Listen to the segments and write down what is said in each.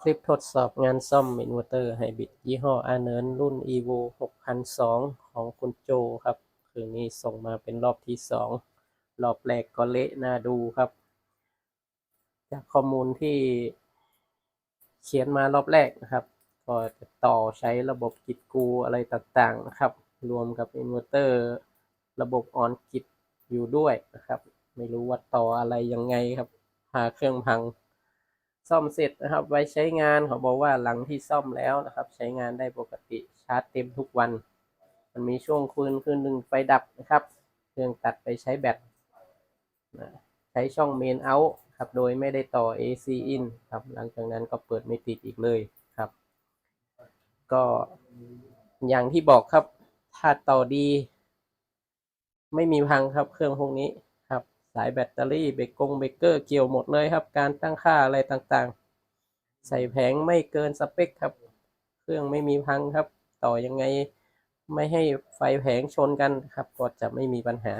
คลิปทดสอบงานซ่อมอินเวอร์เตอร์ไฮบริดยี่ห้ออาเนินรุ่น evo 6002 ของคุณโจครับ คืนนี้ส่งมาเป็นรอบที่สองรอบแรกก็เละน่าดูครับ จากข้อมูลที่เขียนมารอบแรกนะครับ ก็จะต่อใช้ระบบกิจกูอะไรต่างๆนะครับ รวมกับอินเวอร์เตอร์ระบบออนกิจอยู่ด้วยนะครับ ไม่รู้ว่าต่ออะไรยังไงครับหาเครื่องพัง ซ่อมเสร็จนะครับ ไว้ใช้งานเขาบอกว่าหลังที่ซ่อมแล้วนะครับ ใช้งานได้ปกติชาร์จเต็มทุกวัน มันมีช่วงคืนคืนหนึ่งไฟดับนะครับ เครื่องตัดไปใช้แบตนะใช้ช่องเมนเอาครับโดยไม่ได้ต่อ AC in ครับหลังจากนั้นก็เปิดไม่ติดอีกเลยครับ ก็อย่างที่บอกครับถ้าต่อดี ไม่มีพังครับเครื่องพวกนี้ สายแบตเตอรี่เบรกกงเบรกเกอร์เกี่ยวหมดเลยครับ การตั้งค่าอะไรต่างๆ ใส่แผงไม่เกินสเปคครับ เครื่องไม่มีพังครับ ต่อยังไงไม่ให้ไฟแผงชนกันครับ ก็จะไม่มีปัญหา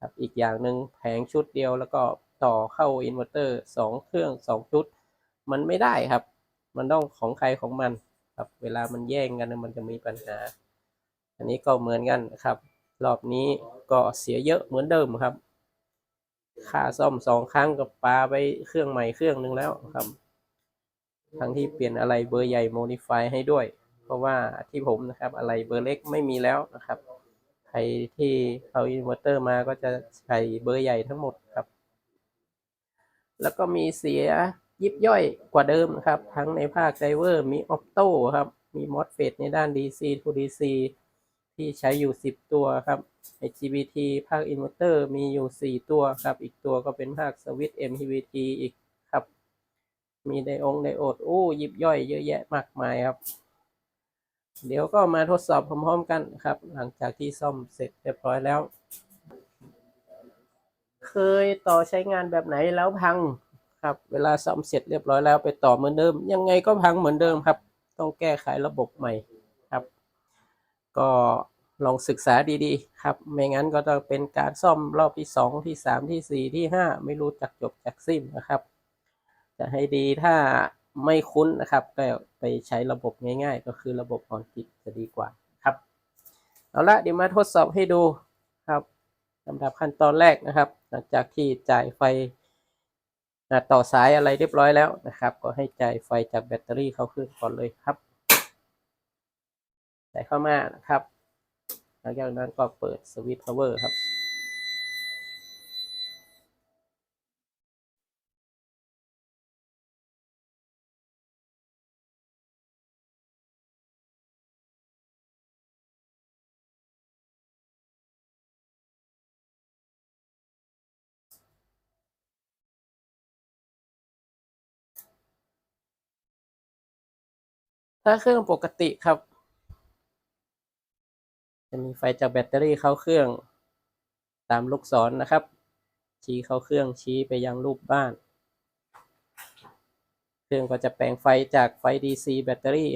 ครับอีกอย่างหนึ่งแผงชุดเดียวแล้วก็ต่อเข้าอินเวอร์เตอร์สองเครื่องสองชุด มันไม่ได้ครับ มันต้องของใครของมันครับ เวลามันแย่งกันมันจะมีปัญหา อันนี้ก็เหมือนกันครับ รอบนี้ก็เสียเยอะเหมือนเดิมครับ ค่าซ่อมสองครั้งกับปลาไปเครื่องใหม่เครื่องหนึ่งแล้วครับทั้งที่เปลี่ยนอะไรเบอร์ใหญ่โมดิฟายให้ด้วย เพราะว่าที่ผมนะครับ อะไรเบอร์เล็กไม่มีแล้วนะครับใครที่เอาอินเวอร์เตอร์มาก็จะใช้เบอร์ใหญ่ทั้งหมดครับ แล้วก็มีเสียยิบย่อยกว่าเดิมนะครับ ทั้งในภาคไดเวอร์มีออ t โต้ครับ มีมอสเฟตในด้าน DC to DC ที่ใช้อยู่ 10 ตัวครับ IGBT ภาคอินเวอร์เตอร์มีอยู่ 4 ตัวครับ อีกตัวก็เป็นภาคสวิตช์ MPPT อีกครับ มีไดองไดโอดอู้ยิบย่อยเยอะแยะมากมายครับ เดี๋ยวก็มาทดสอบพร้อมๆกันครับ หลังจากที่ซ่อมเสร็จเรียบร้อยแล้ว เคยต่อใช้งานแบบไหนแล้วพังครับ เวลาซ่อมเสร็จเรียบร้อยแล้วไปต่อเหมือนเดิม ยังไงก็พังเหมือนเดิมครับ ต้องแก้ไขระบบใหม่ครับ ก็ ลองศึกษาดีๆ ครับ ไม่งั้นก็จะเป็นการซ่อมรอบที่สองที่สามที่สี่ที่ห้าไม่รู้จักจบจักสิ้นนะครับ จะให้ดีถ้าไม่คุ้นนะครับ ก็ไปใช้ระบบง่ายๆ ก็คือระบบออนกิจจะดีกว่าครับ เอาละเดี๋ยวมาทดสอบให้ดูครับลำดับขั้นตอนแรกนะครับ หลังจากที่จ่ายไฟต่อสายอะไรเรียบร้อยแล้วนะครับ ก็ให้จ่ายไฟจากแบตเตอรี่เข้าเครื่องก่อนเลยครับ ใส่เข้ามานะครับ หลังจากนั้นก็เปิดสวิตช์ power ครับ ถ้าเครื่องปกติครับ จะมีไฟจากแบตเตอรี่เข้าเครื่อง ตามลูกศรนนะครับ ชี้เข้าเครื่องชี้ไปยังรูปบ้าน เครื่องก็จะแปลงไฟจากไฟ DC แบตเตอรี่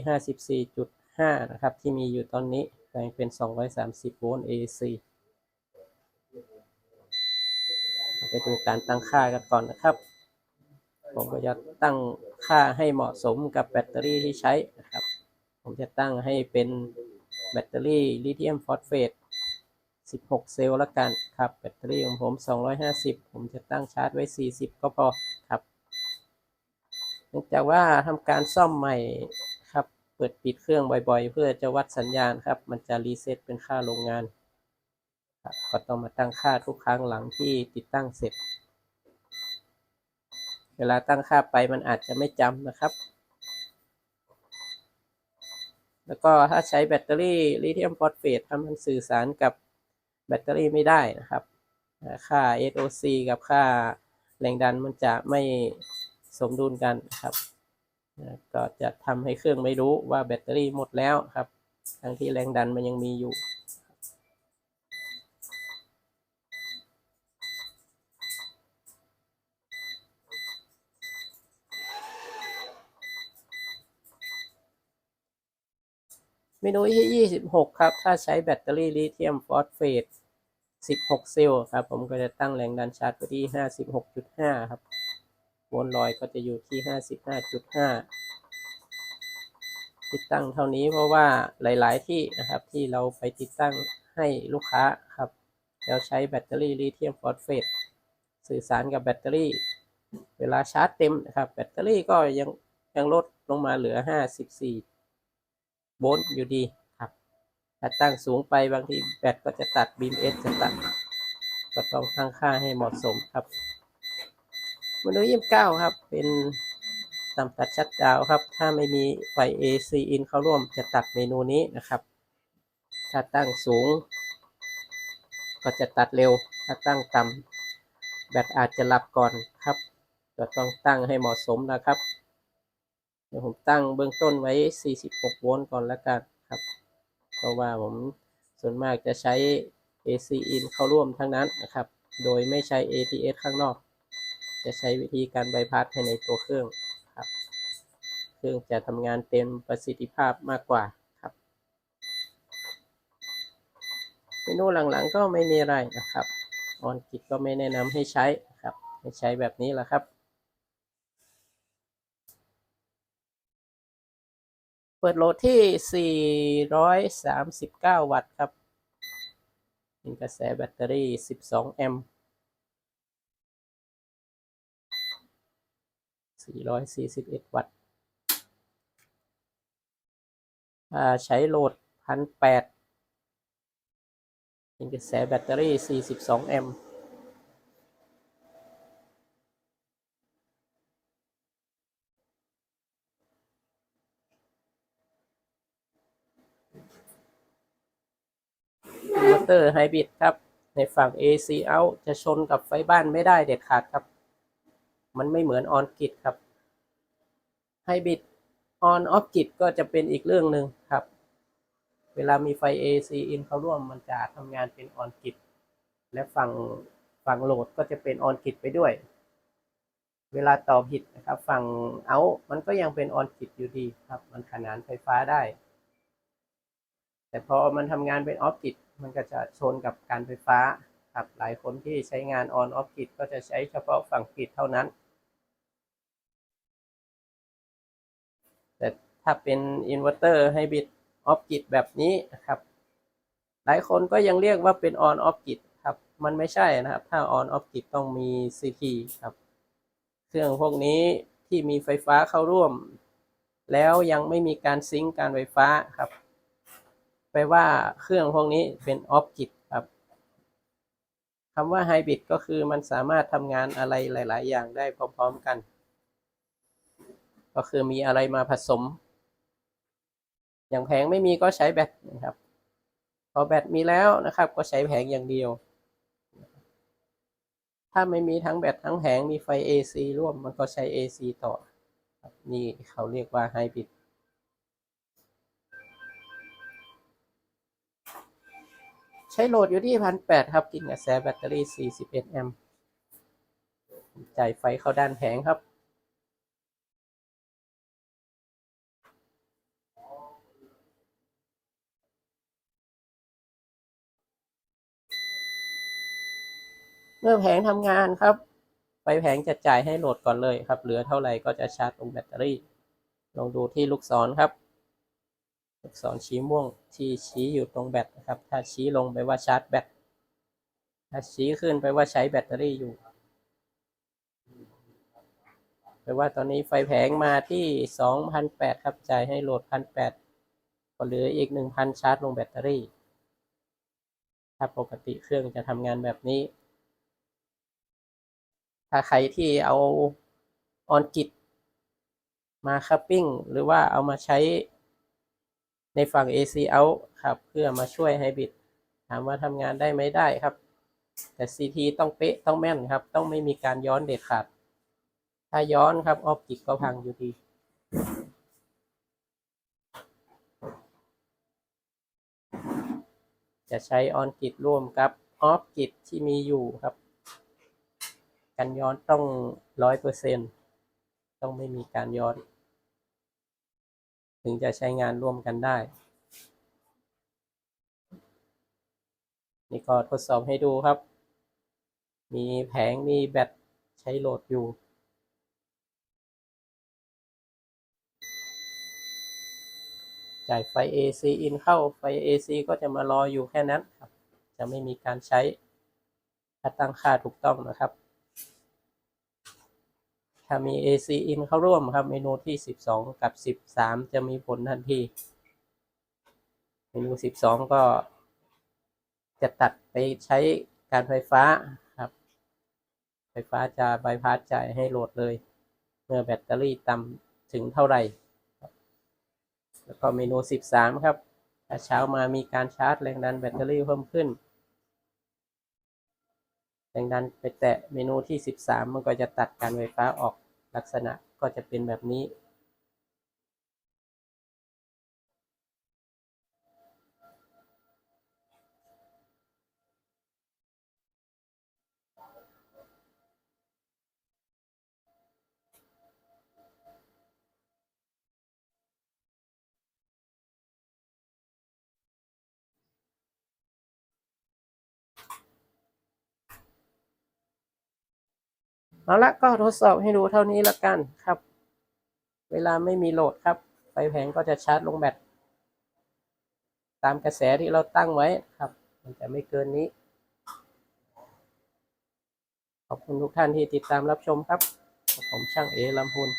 54.5 นะครับ ที่มีอยู่ตอนนี้แปลงเป็น 230 โวลต์ AC ไปดูการตั้งค่ากันก่อนนะครับ ผมก็จะตั้งค่าให้เหมาะสมกับแบตเตอรี่ที่ใช้นะครับ ผมจะตั้งให้เป็น แบตเตอรี่ลิเธียมฟอสเฟต 16 เซลล์ละกันครับ แบตเตอรี่ของผม 250 ผมจะตั้งชาร์จไว้ 40 ก็พอครับ เนื่องจากว่าทำการซ่อมใหม่ครับ เปิดปิดเครื่องบ่อยๆ เพื่อจะวัดสัญญาณครับ มันจะรีเซ็ตเป็นค่าโรงงานครับก็ต้องมาตั้งค่าทุกครั้งหลังที่ติดตั้งเสร็จ เวลาตั้งค่าไปมันอาจจะไม่จำนะครับ แล้วก็ถ้าใช้แบตเตอรี่ลิเธียมฟอสเฟตทำมันสื่อสารกับแบตเตอรี่ไม่ได้นะครับ ค่า SOC กับค่าแรงดันมันจะไม่สมดุลกันครับ ก็จะทำให้เครื่องไม่รู้ว่าแบตเตอรี่หมดแล้วครับ ทั้งที่แรงดันมันยังมีอยู่ เมนูที่26 ครับ ถ้าใช้แบตเตอรี่ลิเธียมฟอสเฟต 16 เซลล์ครับ ผมก็จะตั้งแรงดันชาร์จไปที่ 56.5 ครับ โวลต์ลอยก็จะอยู่ที่ห้าสิบห้าจุดห้าติดตั้งเท่านี้เพราะว่าหลาย ๆ ที่นะครับที่เราไปติดตั้งให้ลูกค้าครับ แล้วใช้แบตเตอรี่ลิเธียมฟอสเฟตสื่อสารกับแบตเตอรี่ เวลาชาร์จเต็มนะครับ แบตเตอรี่ก็ยังยังลดลงมาเหลือ 54 โวลต์อยู่ดีครับถ้าตั้งสูงไปบางทีแบตก็จะตัดบีมเอสจะตัด ก็ต้องตั้งค่าให้เหมาะสมครับเมนูยี่สิบเก้าครับ เป็นตำตัดชัดดาวครับ ถ้าไม่มีไฟ AC in เข้าร่วมจะตัดเมนูนี้นะครับ ถ้าตั้งสูง ก็จะตัดเร็ว ถ้าตั้งต่ำแบตอาจจะหลับก่อนครับ ก็ต้องตั้งให้เหมาะสมนะครับ เดี๋ยวผมตั้งเบื้องต้นไว้ 46 โวลต์ก่อนแล้วกันครับ เพราะว่าผมส่วนมากจะใช้ AC in เข้าร่วมทั้งนั้นนะครับ โดยไม่ใช้ ATS ข้างนอก จะใช้วิธีการไบพาสภายในตัวเครื่องครับ เครื่องจะทำงานเต็มประสิทธิภาพมากกว่าครับ เมนูหลังๆก็ไม่มีอะไรนะครับ ออนกิจก็ไม่แนะนำให้ใช้ครับ ให้ใช้แบบนี้แหละครับ เปิดโหลดที่ 439 วัตต์ครับเป็นกระแสแบตเตอรี่ 12 แอมป์ 441 วัตต์ใช้โหลด 1,800เป็นกระแสแบตเตอรี่ 42 แอมป์ อิน เวอร์เตอร์ไฮบริดครับ ในฝั่ง AC out จะชนกับไฟบ้านไม่ได้เด็ดขาดครับ มันไม่เหมือนออนกิดครับไฮบริดออนออฟกิดก็จะเป็นอีกเรื่องหนึ่งครับ เวลามีไฟ AC in เข้าร่วมมันจะทำงานเป็นออนกิดและฝั่งฝั่งโหลดก็จะเป็นออนกิดไปด้วย เวลาต่อผิดนะครับฝั่งเอามันก็ยังเป็นออนกิดอยู่ดีครับ มันขนานไฟฟ้าได้ แต่พอมันทำงานเป็นออฟกิด มันก็จะชนกับการไฟฟ้าครับหลายคนที่ใช้งานออนออฟกิดก็จะใช้เฉพาะฝั่งกิดเท่านั้น แต่ถ้าเป็นอินเวอร์เตอร์ให้บิดออฟกิดแบบนี้นะครับ หลายคนก็ยังเรียกว่าเป็นออนออฟกิดครับ มันไม่ใช่นะครับ ถ้าออนออฟกิดต้องมี CT ครับ เครื่องพวกนี้ที่มีไฟฟ้าเข้าร่วม แล้วยังไม่มีการซิงก์การไฟฟ้าครับ แปลว่าเครื่องพวกนี้เป็นออฟกิดครับคำว่าไฮบริดก็คือมันสามารถทำงานอะไรหลาย ๆ อย่างได้พร้อม ๆ กัน ก็คือมีอะไรมาผสม อย่างแผงไม่มีก็ใช้แบตนะครับ พอแบตมีแล้วนะครับ ก็ใช้แผงอย่างเดียว ถ้าไม่มีทั้งแบตทั้งแผงมีไฟ AC ร่วมมันก็ใช้ AC ต่อนี่เขาเรียกว่าไฮบริด ช้โหลดอยู่ที่พันแปดครับ กินกระแสแบตเตอรี่ 41 แอมป์จ่ายไฟเข้าด้านแผงครับ เมื่อแผงทำงานครับ ไฟแผงจะจ่ายให้โหลดก่อนเลยครับ เหลือเท่าไหร่ก็จะชาร์จลงแบตเตอรี่ ลองดูที่ลูกศรครับ ลูกศรชี้ม่วงที่ชี้อยู่ตรงแบตนะครับ ถ้าชี้ลงไปว่าชาร์จแบต ถ้าชี้ขึ้นไปว่าใช้แบตเตอรี่อยู่ แปลว่าตอนนี้ไฟแผงมาที่สองพันแปดครับจ่ายให้โหลดพันแปดก็เหลืออีกหนึ่งพันชาร์จลงแบตเตอรี่ ถ้าปกติเครื่องจะทำงานแบบนี้ ถ้าใครที่เอาออนกิตมาคัพปิ้งหรือว่าเอามาใช้ ในฝั่ง AC out ครับ เพื่อมาช่วยให้บิดถามว่าทำงานได้ไหมได้ครับ แต่ CT ต้องเป๊ะต้องแม่นครับ ต้องไม่มีการย้อนเด็ดขาด ถ้าย้อนครับออฟกิตก็พังอยู่ดีจะใช้ออนกิตร่วมกับออฟกิตที่มีอยู่ครับ การย้อนต้องร้อยเปอร์เซ็นต้องไม่มีการย้อน ถึงจะใช้งานร่วมกันได้ นี่ก็ทดสอบให้ดูครับ มีแผงมีแบตใช้โหลดอยู่จ่ายไฟ AC in เข้าไฟ AC ก็จะมารออยู่แค่นั้นครับ จะไม่มีการใช้ถ้าตั้งค่าถูกต้องนะครับ ถ้ามี AC in เข้าร่วมครับ เมนูที่ 12 กับ 13 จะมีผลทันที เมนู 12 ก็จะตัดไปใช้การไฟฟ้าครับ ไฟฟ้าจะบายพาสจ่ายให้โหลดเลย เมื่อแบตเตอรี่ต่ำถึงเท่าไหร่แล้วก็เมนู 13 ครับถ้าเช้ามามีการชาร์จแรงดันแบตเตอรี่เพิ่มขึ้น แรงดันไปแตะเมนูที่ 13 มันก็จะตัดการไฟฟ้าออกลักษณะก็จะเป็นแบบนี้ เอาละก็ทดสอบให้ดูเท่านี้ละกันครับ เวลาไม่มีโหลดครับ ไฟแผงก็จะชาร์จลงแบตตามกระแสที่เราตั้งไว้ครับ มันจะไม่เกินนี้ ขอบคุณทุกท่านที่ติดตามรับชมครับ ผมช่างเอลำพูน